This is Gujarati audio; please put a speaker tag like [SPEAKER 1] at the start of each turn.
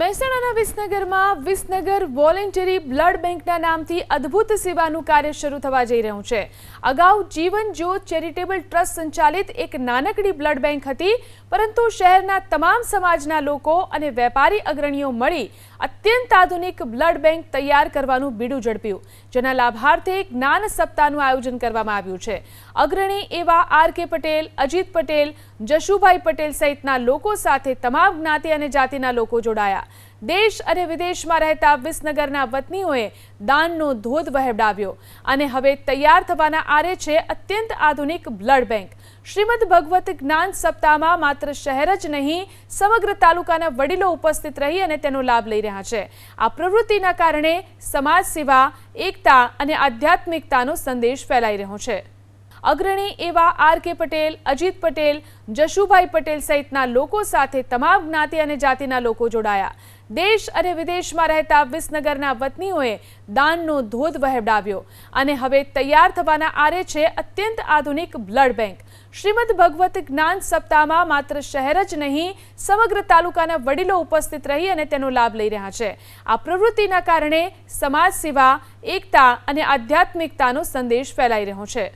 [SPEAKER 1] મહેસાણાના વિસનગરમાં વિસનગર વોલેન્ટરી બ્લડ બેંકના નામથી અદ્ભુત સેવાનું કાર્ય શરૂ થવા જઈ રહ્યું છે. અગાઉ જીવન જ્યોત ચેરિટેબલ ટ્રસ્ટ સંચાલિત એક નાનકડી બ્લડ બેંક હતી, પરંતુ શહેરના તમામ સમાજના લોકો અને વેપારી અગ્રણીઓ મળી અત્યંત આધુનિક બ્લડ બેંક તૈયાર કરવાનું બીડું ઝડપ્યું, જેના લાભાર્થે જ્ઞાન સપ્તાહનું આયોજન કરવામાં આવ્યું છે. અગ્રણી એવા આર કે પટેલ, અજીત પટેલ, જશુભાઈ પટેલ સહિતના લોકો સાથે તમામ જ્ઞાતિ અને જાતિના લોકો જોડાયા. દેશ અને વિદેશમાં રહેતા વિસનગરના વતનીઓએ દાનનો ધોધ વહેવડાવ્યો અને હવે તૈયાર થવાના આરે છે અત્યંત આધુનિક બ્લડ બેંક. શ્રીમદ ભગવત જ્ઞાન સપ્તાહમાં માત્ર શહેર જ નહીં, સમગ્ર તાલુકાના વડીલો ઉપસ્થિત રહી અને તેનો લાભ લઈ રહ્યા છે. આ પ્રવૃત્તિના કારણે સમાજ સેવા, એકતા અને આધ્યાત્મિકતાનો સંદેશ ફેલાઈ રહ્યો છે. અગ્રણી એવા આર કે પટેલ, અજીત પટેલ, જશુભાઈ પટેલ સહિતના લોકો સાથે તમામ જ્ઞાતિ અને જાતિના લોકો જોડાયા. દેશ અને વિદેશમાં રહેતા વિસનગરના વતનીઓએ દાનનો ધોધ વહેવડાવ્યો અને હવે તૈયાર થવાના આરે છે અત્યંત આધુનિક બ્લડ બેંક. શ્રીમદ ભગવત જ્ઞાન સપ્તાહમાં માત્ર શહેર જ નહીં, સમગ્ર તાલુકાના વડીલો ઉપસ્થિત રહી અને તેનો લાભ લઈ રહ્યા છે. આ પ્રવૃત્તિના કારણે સમાજ સેવા, એકતા અને આધ્યાત્મિકતાનો સંદેશ ફેલાઈ રહ્યો છે.